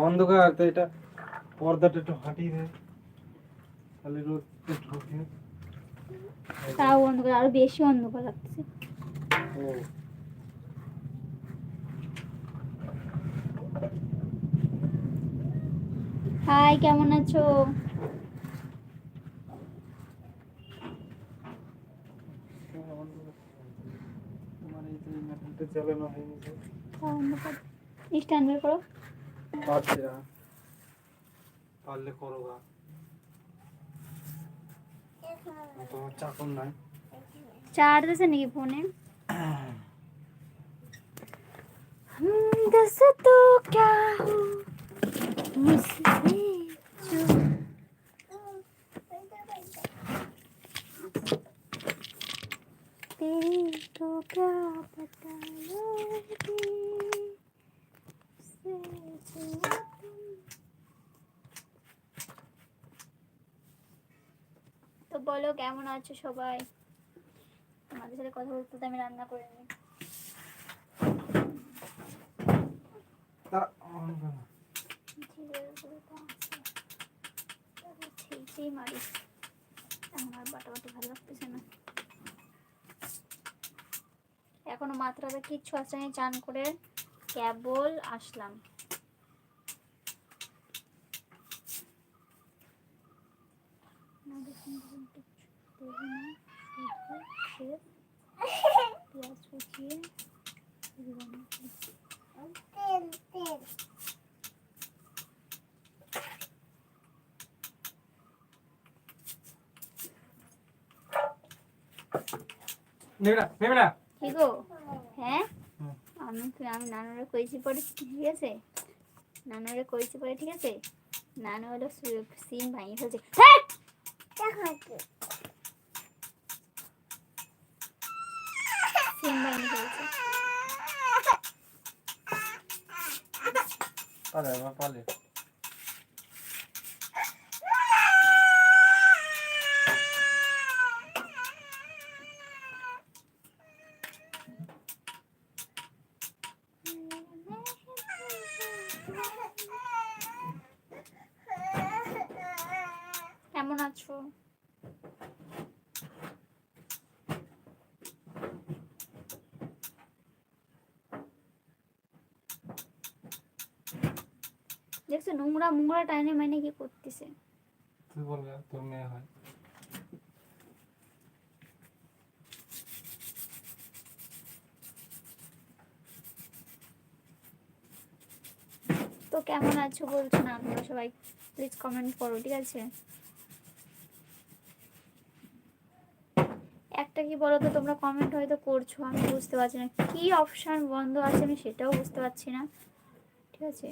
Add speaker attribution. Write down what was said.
Speaker 1: অন্ধকার তো এটা পর্দাটা একটু হাঁটিয়ে দেয় তাহলে রোদ ঢোকে
Speaker 2: তাও অন্ধকার আরও বেশি অন্ধকার লাগছে
Speaker 1: ও।
Speaker 2: হাই কেমন আছো?
Speaker 1: তোমার এই যে চালানো হয়ে গেছে
Speaker 2: স্ট্যান্ড বের করো
Speaker 1: পারছি না পারলে করো গা তোমার চাকর নাই
Speaker 2: চার্জ আছে নাকি ফোনে हम दस तो क्या हो मुझसे जो तेरी तो क्या पता বলো কেমন আছো সবাই? তোমাদের সাথে কথা বলতে আমি রান্না করে নিই। মারি। এখন আর বাটাবাটি ভালো লাগতেছে না। এখনও মাত্রাতে কিচ্ছু আসেনি চান করে কেবল আসলাম। পেঁয়াজ কুচিয়ে গো। হ্যাঁ। আমি তো- আমি নানুরে কইছি পরে ঠিক আছে? নানুরে কইছি পরে ঠিক আছে? নানু হলো সিম ভাঙি ফেলছে। হ্যাঁ! 发来
Speaker 1: 了，发了。
Speaker 2: কেমন আছো? দেখছ নোংরা মোংরা টাইনে মাইনে কি করতেছে?
Speaker 1: তুই বলবে? তোর মেয়ে হয়।
Speaker 2: তো কেমন আছো বলছো না তোমরা সবাই প্লিজ কমেন্ট করো ঠিক আছে? একটা কি বলো তো তোমরা কমেন্ট হয়তো করছ, আমি বুঝতে পারছি না। কি অপশান বন্ধ আছে আমি সেটাও বুঝতে পারছি না। ঠিক আছে?